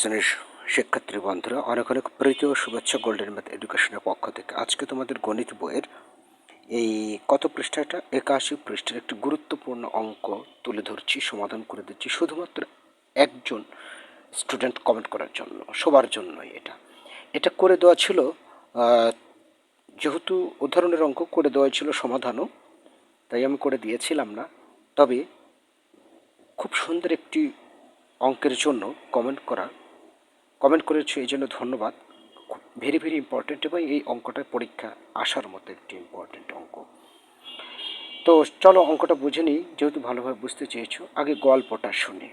শ্রেণির শিক্ষার্থী বন্ধুরা, অনেক অনেক প্রীতি ও শুভেচ্ছা গোল্ডেন ম্যাথ এডুকেশনের পক্ষ থেকে। আজকে তোমাদের গণিত বইয়ের এই কত পৃষ্ঠাটা? একাশি পৃষ্ঠার একটি গুরুত্বপূর্ণ অঙ্ক তুলে ধরছি, সমাধান করে দিচ্ছি, শুধুমাত্র একজন স্টুডেন্ট কমেন্ট করার জন্য, সবার জন্যই এটা। এটা করে দেওয়া ছিল যেহেতু উদাহরণের অঙ্ক করে দেওয়া ছিল সমাধানও, তাই আমি করে দিয়েছিলাম না। তবে খুব সুন্দর একটি অঙ্কের জন্য কমেন্ট করা কমেন্ট করেছ, এই জন্য ধন্যবাদ। ভেরি ভেরি ইম্পর্ট্যান্ট এবং এই অঙ্কটা পরীক্ষা আসার মতো একটি ইম্পর্ট্যান্ট অঙ্ক। তো চলো অঙ্কটা বুঝে নিই, যেহেতু ভালোভাবে বুঝতে চেয়েছো, আগে গল্পটা শুনি।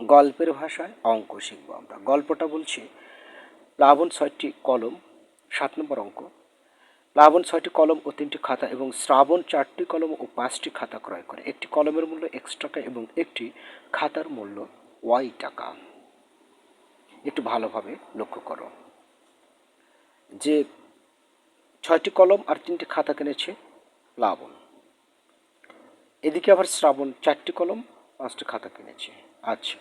গল্পের ভাষায় অঙ্ক শিখব আমরা। গল্পটা বলছি, প্লাবন ছয়টি কলম, সাত নম্বর অঙ্ক। প্লাবন ছয়টি কলম ও তিনটি খাতা এবং শ্রাবণ চারটি কলম ও পাঁচটি খাতা ক্রয় করে। একটি কলমের মূল্য এক্স টাকা এবং একটি খাতার মূল্য ওয়াই টাকা। একটু ভালোভাবে লক্ষ্য করো। যে ছয়টি কলম আর তিনটি খাতা কিনেছে প্লাবন। এদিকে আবার শ্রাবণ চারটি কলম, পাঁচটি খাতা কিনেছে। আচ্ছা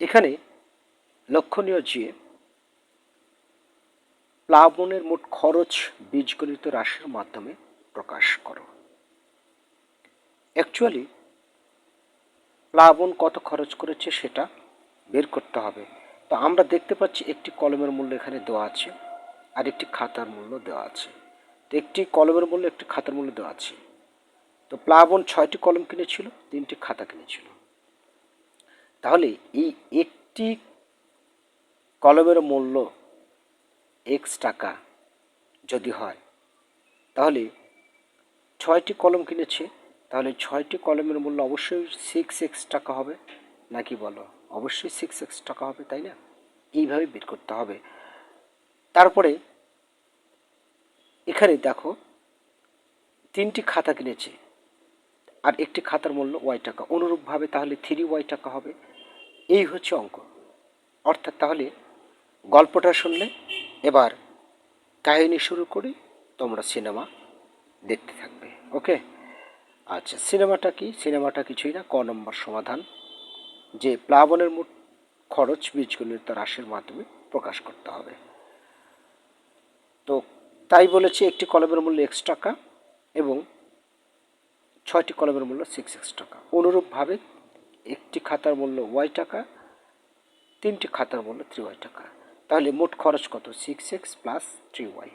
এখানে লক্ষণীয় যে প্লাবনের মোট খরচ বীজগণিত রাশির মাধ্যমে প্রকাশ করো। অ্যাকচুয়ালি প্লাবন কত খরচ করেছে সেটা বের করতে হবে। তো আমরা দেখতে পাচ্ছি একটি কলমের মূল্য এখানে দেওয়া আছে আর একটি খাতার মূল্য দেওয়া আছে। তো একটি কলমের মূল্য, একটি খাতার মূল্য দেওয়া আছে। তো প্লাবন ছয়টি কলম কিনেছিল, তিনটি খাতা কিনেছিল। তাহলে এই একটি কলমের মূল্য এক্স টাকা যদি হয়, তাহলে ছয়টি কলম কিনেছে, তাহলে ছয়টি কলমের মূল্য অবশ্যই সিক্স এক্স টাকা হবে, নাকি বলো? অবশ্যই সিক্স এক্স টাকা হবে, তাই না? এইভাবে বের করতে হবে। তারপরে এখানে দেখো, তিনটি খাতা কিনেছে। আর একটি খাতার মূল্য ওয়াই টাকা। অনুরূপভাবে তাহলে থ্রি ওয়াই টাকা হবে। এই হচ্ছে অঙ্ক। অর্থাৎ তাহলে গল্পটা শুনলে এবার কাহিনী শুরু করি, তোমরা সিনেমা দেখতে থাকবে। ওকে আচ্ছা সিনেমাটা কি? সিনেমাটা কিছুই না, ক নম্বর সমাধান? যে প্লাবনের মোট খরচ বীজগণিত রাশির মাধ্যমে প্রকাশ করতে হবে। তো তাই বলেছি একটি কলমের মূল্য এক্স টাকা এবং ছয়টি কলমের মূল্য সিক্স এক্স টাকা। অনুরূপভাবে একটি খাতার মূল্য ওয়াই টাকা, তিনটি খাতার মূল্য থ্রি ওয়াই টাকা। তাহলে মোট খরচ কত? Six x plus three y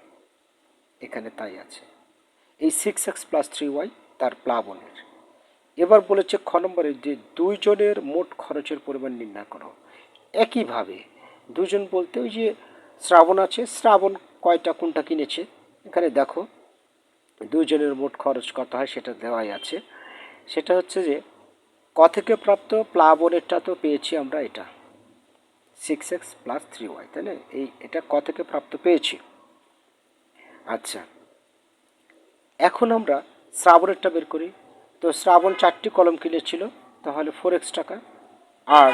এখানে তাই আছে। এই six x plus three y তার প্লাবনের। এবার বলেছে খ নম্বরে যে দুইজনের মোট খরচের পরিমাণ নির্ণয় করো। একইভাবে দুজন বলতে ওই যে শ্রাবণ আছে, শ্রাবণ কয়টা, কোনটা কিনেছে? এখানে দেখো, দুইজনের মোট খরচ কত হয় সেটা দেওয়াই আছে। সেটা হচ্ছে যে ক থেকে প্রাপ্ত প্লাবনেরটা তো পেয়েছি আমরা এটা। Six x plus three y তাই না? এই এটা ক থেকে প্রাপ্ত পেয়েছি। আচ্ছা এখন আমরা শ্রাবণেরটা বের করি। তো শ্রাবণ চারটি কলম কিনেছিল, তাহলে ফোর এক্স টাকা। আর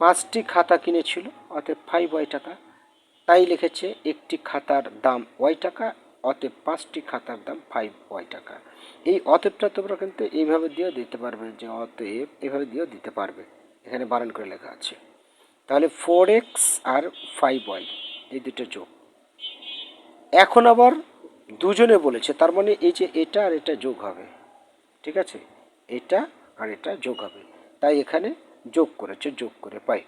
পাঁচটি খাতা কিনেছিল, অতএব ফাইভ ওয়াই টাকা। তাই লিখেছে একটি খাতার দাম ওয়াই টাকা, অতএব পাঁচটি খাতার দাম ফাইভ ওয়াই টাকা। এই অতএবটা তোমরা কিন্তু এইভাবে দিয়েও দিতে পারবে যে অতএব এভাবে দিয়েও দিতে পারবে। এখানে বারণ করে লেখা আছে। তাহলে ফোর এক্স আর ফাইভ ওয়াই এই দুটো যোগ। এখন আবার দুজনে বলেছে, তার মানে এই যে এটা আর এটা যোগ হবে। ঠিক আছে? এটা আর এটা যোগ হবে। তাই এখানে যোগ করেছে, যোগ করে পাই।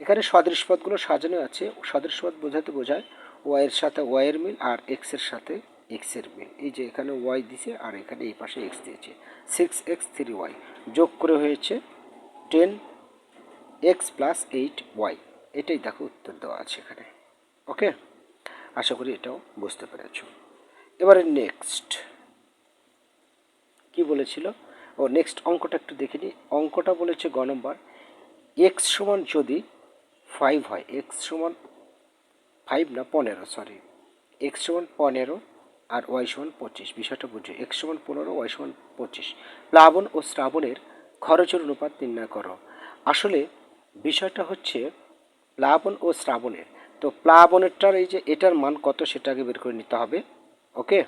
এখানে সদৃশ পদগুলো সাজানো আছে। সদৃশ পদ বোঝাতে বোঝায় ওয়াইয়ের সাথে ওয়াইয়ের মিল আর এক্সের সাথে এক্সের মিল। এই যে এখানে ওয়াই দিছে আর এখানে এই পাশে এক্স দিয়েছে। সিক্স এক্স থ্রি ওয়াই যোগ করে হয়েছে ten x plus eight y এটাই দেখো উত্তর দেওয়া আছে এখানে। ওকে আশা করি এটাও বুঝতে পেরেছ। এবারে নেক্সট কি বলেছিল? ও নেক্সট অঙ্কটা একটু দেখে নিই অঙ্কটা বলেছে গ নম্বর এক্স সমান যদি ফাইভ হয় এক্স সমান ফাইভ না পনেরো সরি এক্স সমান পনেরো আর ওয়াই সমান পঁচিশ, বিষয়টা বুঝো। এক্স সমান পনেরো ওয়াই সমান পঁচিশ। প্লাবন ও শ্রাবণের খরচের অনুপাত নির্ণয় করো। আসলে বিষয়টা হচ্ছে প্লাবন ও শ্রাবণের। তো প্লাবনেরটার এই যে এটার মান কত, সেটা আগে বের করে নিতে হবে ওকে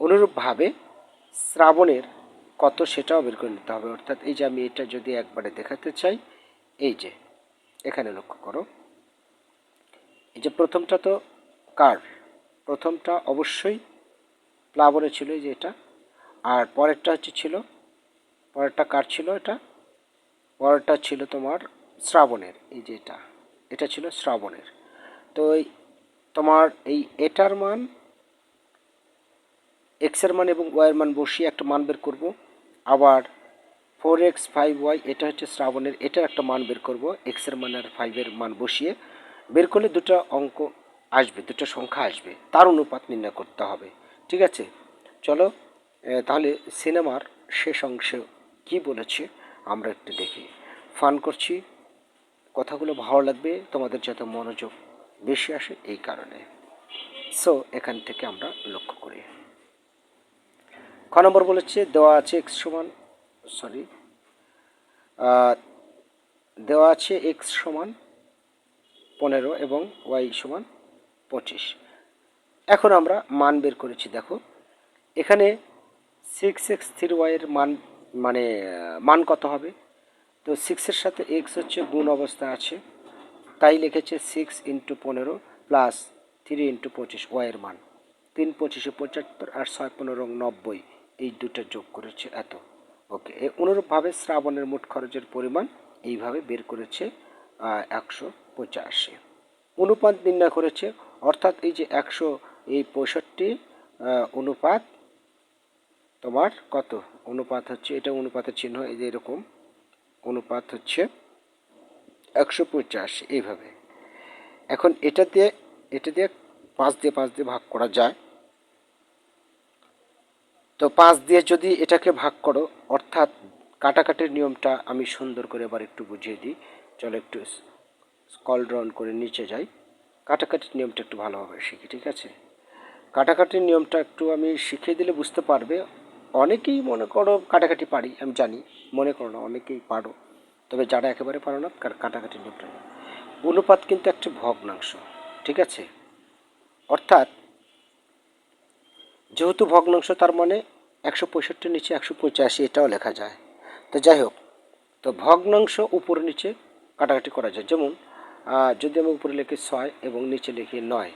অনুরূপভাবে শ্রাবণের কত সেটাও বের করে নিতে হবে। অর্থাৎ এই যে আমি এটা যদি একবারে দেখাতে চাই, এই যে, এখানে লক্ষ্য করো। এই যে প্রথমটা তো কার প্রথমটা অবশ্যই প্লাবনে ছিল এই যে এটা, আর পরেরটা হচ্ছে ছিল, পরেরটা কার ছিল এটা? পরেরটা ছিল তোমার শ্রাবণের, এই যে এটা এটা ছিল শ্রাবণের। তো তোমার এই এটার মান এক্সের মান এবং ওয়াইয়ের মান বসিয়ে একটা মান বের করব। আবার ফোর এক্স ফাইভ ওয়াই এটা হচ্ছে শ্রাবণের, এটার একটা মান বের করব। এক্সের মান আর ফাইভের মান বসিয়ে বের করলে দুটো অঙ্ক আসবে, দুটো সংখ্যা আসবে। তার অনুপাত নির্ণয় করতে হবে। ঠিক আছে? চলো তাহলে সিনেমার শেষ অংশে কি বলেছে আমরা একটু দেখি। ফান করছি। কথাগুলো ভালো লাগবে, তোমাদের যাতে মনোযোগ বেশি আসে এই কারণে। সো এখান থেকে আমরা লক্ষ্য করি। ক নম্বর বলেছে, দেওয়া আছে এক্স সমান সরি দেওয়া আছে এক্স সমান পনেরো এবং ওয়াই সমান পঁচিশ। এখন আমরা মান বের করেছি, দেখো। এখানে সিক্স এক্স থ্রি ওয়াইয়ের মান মানে মান কত হবে? তো সিক্সের সাথে এক্স হচ্ছে গুণ অবস্থা আছে। তাই লিখেছে সিক্স ইন্টু পনেরো প্লাস থ্রি ইন্টু পঁচিশ ওয়াইয়ের মান। তিন পঁচিশে পঁচাত্তর আর ছয় পনেরো নব্বই। এই দুটো যোগ করেছে এত। ওকে অনুরূপভাবে শ্রাবণের মোট খরচের পরিমাণ এইভাবে বের করেছে একশো পঁচাশি। অনুপাত নির্ণয় করেছে, অর্থাৎ এই যে একশো এই পঁয়ষট্টি অনুপাত তোমার কত? অনুপাত হচ্ছে, এটা অনুপাতের চিহ্ন, এই যে এরকম, অনুপাত হচ্ছে একশো পঁচাশি, এইভাবে। এখন এটা দিয়ে এটা দিয়ে পাঁচ দিয়ে পাঁচ দিয়ে ভাগ করা যায়। তো পাঁচ দিয়ে যদি এটাকে ভাগ করো, অর্থাৎ কাটাকাটির নিয়মটা আমি সুন্দর করে এবার একটু বুঝিয়ে দিই। চলো একটু স্কল ডাউন করে নিচে যাই। কাটাকাটির নিয়মটা একটু ভালোভাবে শিখি, ঠিক আছে? কাটাকাটির নিয়মটা একটু আমি শিখিয়ে দিলে বুঝতে পারবে। অনেকেই মনে করো কাটাকাটি পারি, আমি জানি, মনে করো না, অনেকেই পারো। তবে যারা একেবারে পারো না কাটাকাটির নিয়মটা অনুপাত কিন্তু একটি ভগ্নাংশ, ঠিক আছে? অর্থাৎ যেহেতু ভগ্নাংশ তার মানে একশো পঁয়ষট্টির নিচে একশো পঁচাশি, এটাও লেখা যায়। তো যাই হোক, তো ভগ্নাংশ উপরে নিচে কাটাকাটি করা যায়। যেমন যদি আমি উপরে লিখি ছয় এবং নিচে লিখি নয়।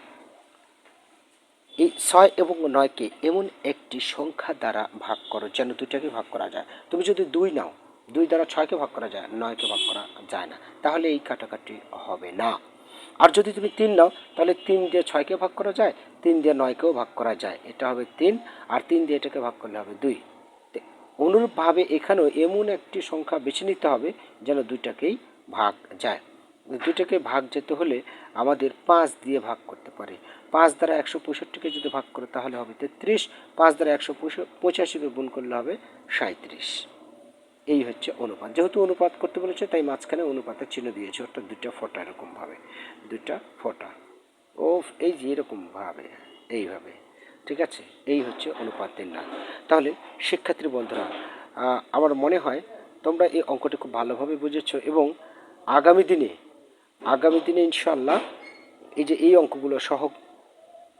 এই ছয় এবং নয়কে এমন একটি সংখ্যা দ্বারা ভাগ করো যেন দুইটাকে ভাগ করা যায়। তুমি যদি দুই নাও, দুই দ্বারা ছয়কে ভাগ করা যায়, নয়কে ভাগ করা যায় না, তাহলে এই কাটাকাটি হবে না। আর যদি তুমি তিন নাও, তাহলে তিন দিয়ে ছয়কে ভাগ করা যায়, তিন দিয়ে নয়কেও ভাগ করা যায়। এটা হবে তিন, আর তিন দিয়ে এটাকে ভাগ করলে হবে দুই। অনুরূপভাবে এখানেও এমন একটি সংখ্যা বেছে নিতে হবে যেন দুইটাকেই ভাগ যায়। দুইটাকে ভাগ যেতে হলে আমাদের পাঁচ দিয়ে ভাগ করতে পারে। পাঁচ দ্বারা একশো পঁয়ষট্টিকে যদি ভাগ করে, তাহলে হবে তেত্রিশ। পাঁচ দ্বারা একশো পঁচাশিকে গুণ করলে হবে সাঁত্রিশ এই হচ্ছে অনুপাত। যেহেতু অনুপাত করতে বলেছে, তাই মাঝখানে অনুপাতের চিহ্ন দিয়েছে, অর্থাৎ দুইটা ফোঁটা এরকমভাবে। দুটা ফোঁটা। ও, এই যে এরকমভাবে, এইভাবে। ঠিক আছে? এই হচ্ছে অনুপাতের নির্ণয় তাহলে, শিক্ষার্থী বন্ধুরা আমার মনে হয় তোমরা এই অঙ্কটি খুব ভালোভাবে বুঝেছ এবং আগামী দিনে আগামী দিনে ইনশাল্লাহ এই যে এই অঙ্কগুলো সহ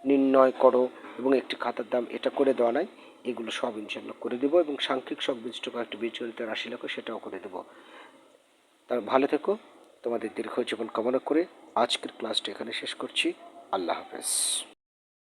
নির্ণয় করো এবং একটি খাতার দাম এটা করে দেওয়া নাই। এগুলো সব ইনশাল্লাহ করে দেবো এবং সাংখ্যিক সব বিশিষ্ট কয়েকটি বীজগণিত রাশি লেখো সেটাও করে দেবো। তার ভালো থেকো, তোমাদের দীর্ঘ জীবন কামনা করে আজকের ক্লাসটা এখানে শেষ করছি। আল্লাহ হাফেজ।